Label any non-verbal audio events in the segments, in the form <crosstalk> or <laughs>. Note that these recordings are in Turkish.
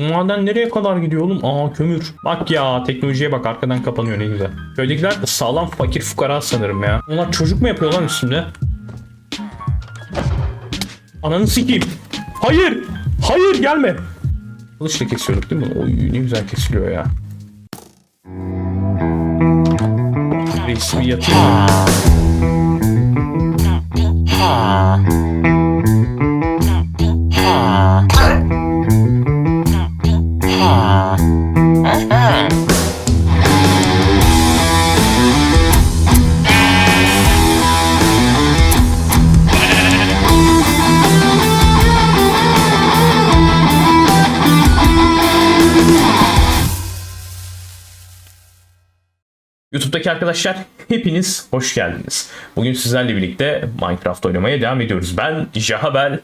Maden nereye kadar gidiyor oğlum? Aa kömür. Bak ya teknolojiye bak arkadan kapanıyor ne güzel. Köydekiler de sağlam fakir fukara sanırım ya. Onlar çocuk mu yapıyor lan üstünde? Ananı sikeyim. Hayır. Hayır gelme. Kılıçla kesiyorduk değil mi? Oy ne güzel kesiliyor ya. Reis bir yatayım. YouTube'daki arkadaşlar hepiniz hoş geldiniz. Bugün sizlerle birlikte Minecraft oynamaya devam ediyoruz. Ben Jahabel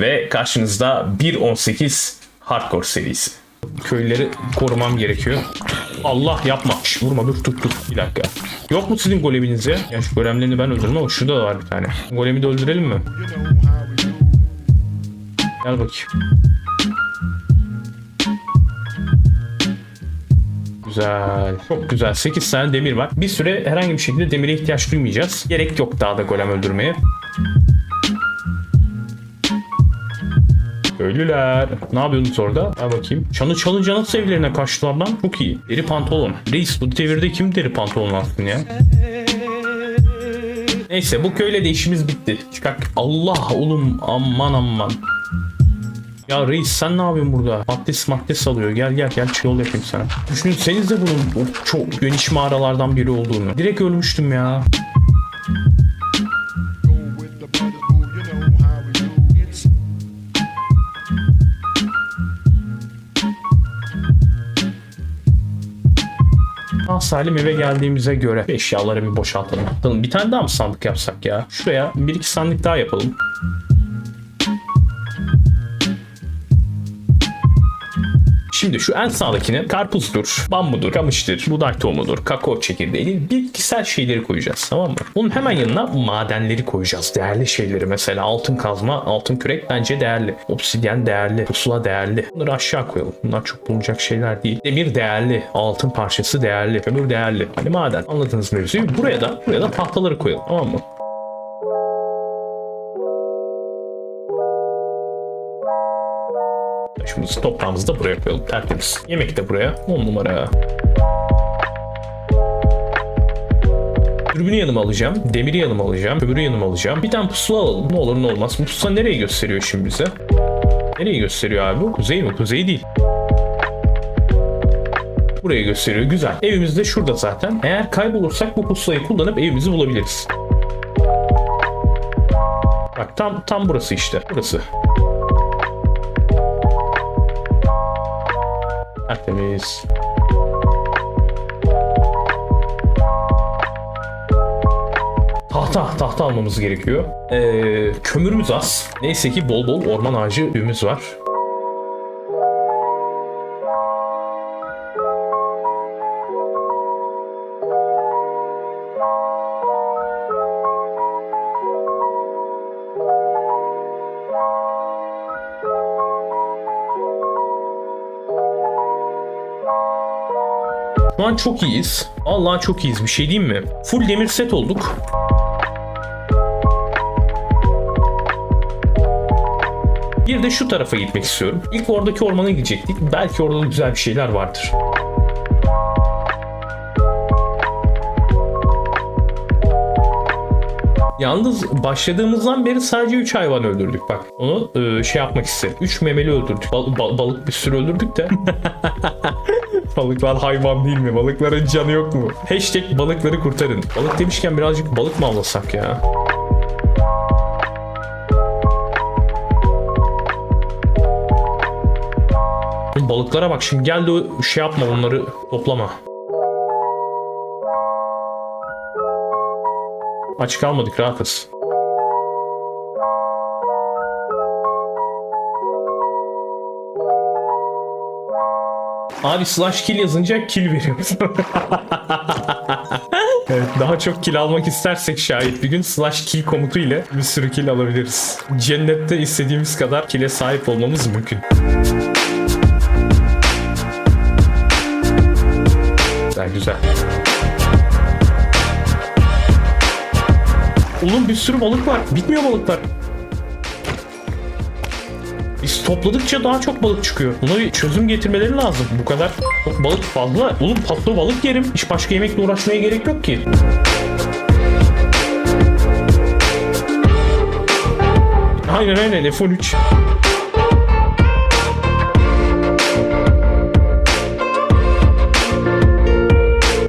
ve karşınızda 1.18 Hardcore serisi. Köylüleri korumam gerekiyor. Allah yapma. Şş, vurma dur tut tut. Bir dakika. Yok mu sizin goleminiz ya? Ya şu golemlerini ben öldürdüm ama şurada da var bir tane. Golemi de öldürelim mi? Gel bakayım. Güzel. Çok güzel. 8 tane demir var. Bir süre herhangi bir şekilde demire ihtiyaç duymayacağız. Gerek yok daha da golem öldürmeye. Köylüler. Ne yapıyorsunuz orada? Ha bakayım. Çanı çalınca nasıl evlerine kaçtılar lan? Çok iyi. Deri pantolon. Reis bu devirde kim deri pantolon alsın ya? Neyse bu köyle de işimiz bitti. Çıkak. Allah oğlum aman aman. Ya reis sen ne yapıyorsun burada? Maddes maddes alıyor. Gel gel gel yol yapayım sana. Düşünsenize bunun o çok geniş mağaralardan biri olduğunu. Direkt ölmüştüm ya. Ah Salim eve geldiğimize göre eşyaları bir boşaltalım. Bir tane daha mı sandık yapsak ya? Şuraya bir iki sandık daha yapalım. Şimdi şu en sağdakine karpuzdur, bambudur, kamıştır, buğday tohumudur, kakao çekirdeği, bitkisel şeyleri koyacağız tamam mı? Bunun hemen yanına madenleri koyacağız. Değerli şeyleri mesela altın kazma, altın kürek bence değerli. Obsidyen değerli, pusula değerli. Bunları aşağı koyalım. Bunlar çok bulunacak şeyler değil. Demir değerli, altın parçası değerli, kömür değerli. Hani maden anladığınız mevzuyu. Buraya da buraya da tahtaları koyalım tamam mı? Taşımızı toprağımızı da buraya koyalım. Tertemiz. Yemek de buraya. 10 numara. Dürbünü yanıma alacağım. Demiri yanıma alacağım. Kömürü yanıma alacağım. Bir tane pusula alalım. Ne olur ne olmaz. Bu pusula nereyi gösteriyor şimdi bize? Nereyi gösteriyor abi? Kuzey mi? Kuzey değil. Burayı gösteriyor. Güzel. Evimiz de şurada zaten. Eğer kaybolursak bu pusulayı kullanıp evimizi bulabiliriz. Bak tam tam burası işte. Burası. Tertemiz. Tahta, tahta almamız gerekiyor. Ee, kömürümüz az. Neyse ki bol bol orman ağacı düğümüz var. Şu çok iyiyiz. Vallahi çok iyiyiz. Bir şey diyeyim mi? Full demir set olduk. Bir de şu tarafa gitmek istiyorum. İlk oradaki ormana gidecektik. Belki orada da güzel bir şeyler vardır. Yalnız başladığımızdan beri sadece 3 hayvan öldürdük bak. Onu e, şey yapmak istedim. 3 memeli öldürdük. Bal- bal- balık bir sürü öldürdük de. <laughs> Balıklar hayvan değil mi? Balıkların canı yok mu? Hashtag balıkları kurtarın. Balık demişken birazcık balık mı avlasak ya? Balıklara bak şimdi gel de şey yapma onları toplama. Aç kalmadık rahatız. Abi slash kill yazınca kill veriyor. <laughs> evet daha çok kill almak istersek şayet bir gün slash kill komutu ile bir sürü kill alabiliriz. Cennette istediğimiz kadar kill'e sahip olmamız mümkün. Güzel güzel. Oğlum bir sürü balık var. Bitmiyor balıklar. Biz topladıkça daha çok balık çıkıyor. Buna bir çözüm getirmeleri lazım. Bu kadar balık fazla. Oğlum patlı balık yerim. Hiç başka yemekle uğraşmaya gerek yok ki. Aynen aynen F13.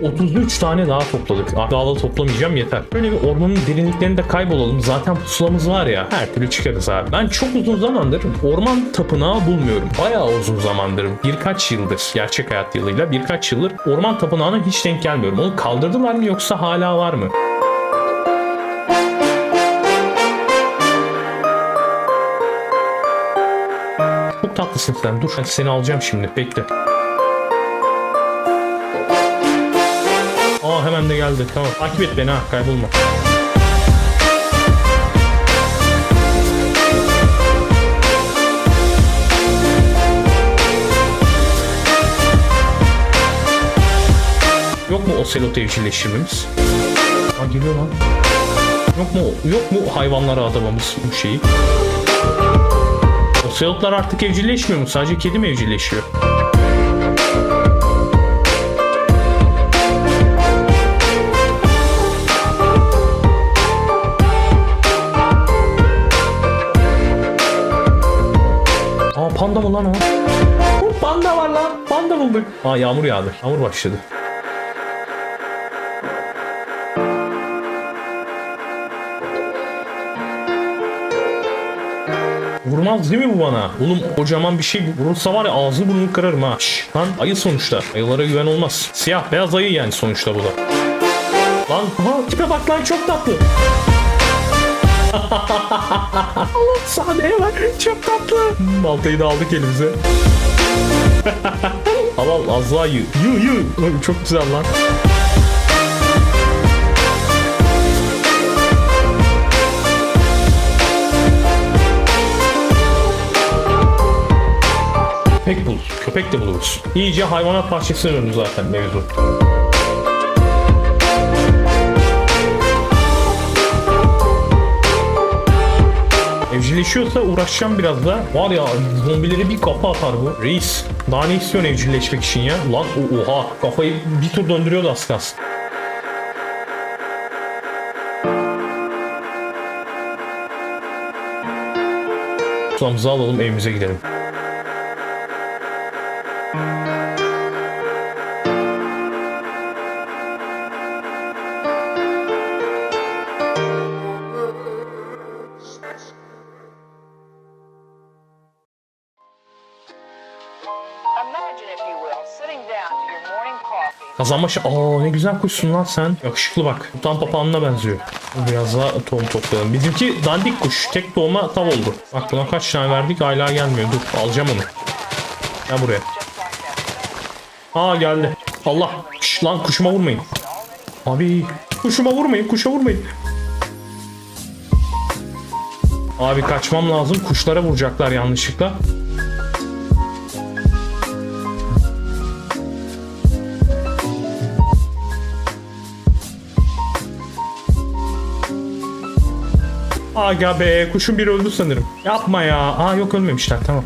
...33 tane daha topladık. Ah, Daha da toplamayacağım yeter. Böyle bir ormanın derinliklerinde kaybolalım. Zaten pusulamız var ya. Her türlü çıkarız abi. Ben çok uzun zamandır orman tapınağı bulmuyorum. Bayağı uzun zamandır. Birkaç yıldır. Gerçek hayat yılıyla birkaç yıldır orman tapınağına hiç denk gelmiyorum. Onu kaldırdılar mı yoksa hala var mı? Çok tatlısın sen. Dur seni alacağım şimdi. Bekle. Hemen de geldi. Tamam. Takip et beni ha. Kaybolma. Yok mu oselot evcilleştirmemiz? Aa geliyor lan. Yok mu yok mu hayvanlara adamamız bu şeyi? Oselotlar artık evcilleşmiyor mu? Sadece kedi mi evcilleşiyor? Mı lan o? O Panda var lan. Panda bulduk. Aa yağmur yağdı. Yağmur başladı. Vurmaz değil mi bu bana? Oğlum kocaman bir şey vurursa var ya ağzı burnunu kırarım ha. Şş, lan ayı sonuçta. Ayılara güven olmaz. Siyah beyaz ayı yani sonuçta bu da. Lan aha tipe bak lan çok tatlı. Allah sahneye bak çok tatlı. Hmm, Baltayı da aldık elimize. al al az daha. Yı yı. Ay, Çok güzel lan. Köpek bul. Köpek de buluruz. İyice hayvanat bahçesine döndü zaten mevzu. Evcilleşiyorsa uğraşacağım biraz da. Var ya zombileri bir kafa atar bu. Reis. Daha ne istiyorsun evcilleşmek için ya? Lan oha kafayı bir tur döndürüyordu az kalsın. Tutamızı alalım evimize gidelim. Coffee. Kazanmaşı aa ne güzel kuşsun lan sen. Yakışıklı bak. Tutan papağanına benziyor. Biraz daha tohum toplayalım. Bizimki dandik kuş. Tek doğuma tav oldu. Bak buna kaç tane verdik hala gelmiyor. Dur alacağım onu. Gel buraya. Aa geldi. Allah. Şş, lan kuşuma vurmayın. Abi kuşuma vurmayın. Kuşa vurmayın. Abi kaçmam lazım. Kuşlara vuracaklar yanlışlıkla. Aga be kuşun biri öldü sanırım. Yapma ya. Aa yok ölmemişler tamam.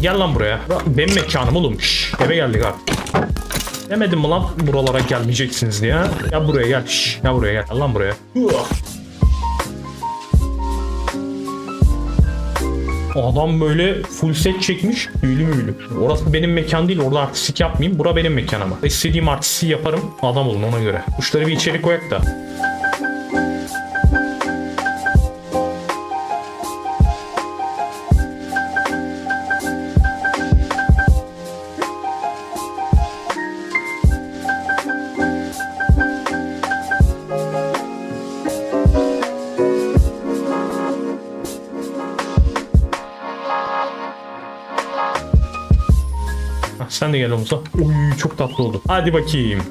Gel lan buraya. Benim mekanım oğlum. Şş, eve geldik abi. Demedim mi lan buralara gelmeyeceksiniz diye? Gel buraya gel. Şş, gel buraya gel. Lan buraya. Adam böyle full set çekmiş. Büyülü müylü. Orası benim mekan değil. Orada artistik yapmayayım. Bura benim mekan ama. İstediğim artisti yaparım. Adam olun ona göre. Kuşları bir içeri koyak da. Sen de gel omuza. Uy çok tatlı oldu. Hadi bakayım.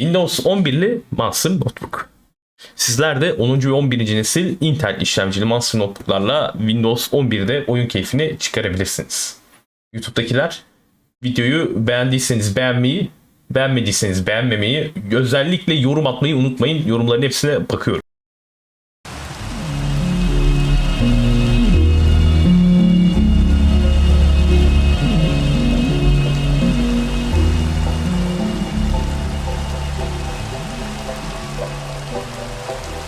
Windows 11'li Monster Notebook. Sizler de 10. ve 11. nesil Intel işlemcili Monster Notebook'larla Windows 11'de oyun keyfini çıkarabilirsiniz. YouTube'dakiler videoyu beğendiyseniz beğenmeyi, beğenmediyseniz beğenmemeyi, özellikle yorum atmayı unutmayın. Yorumların hepsine bakıyorum.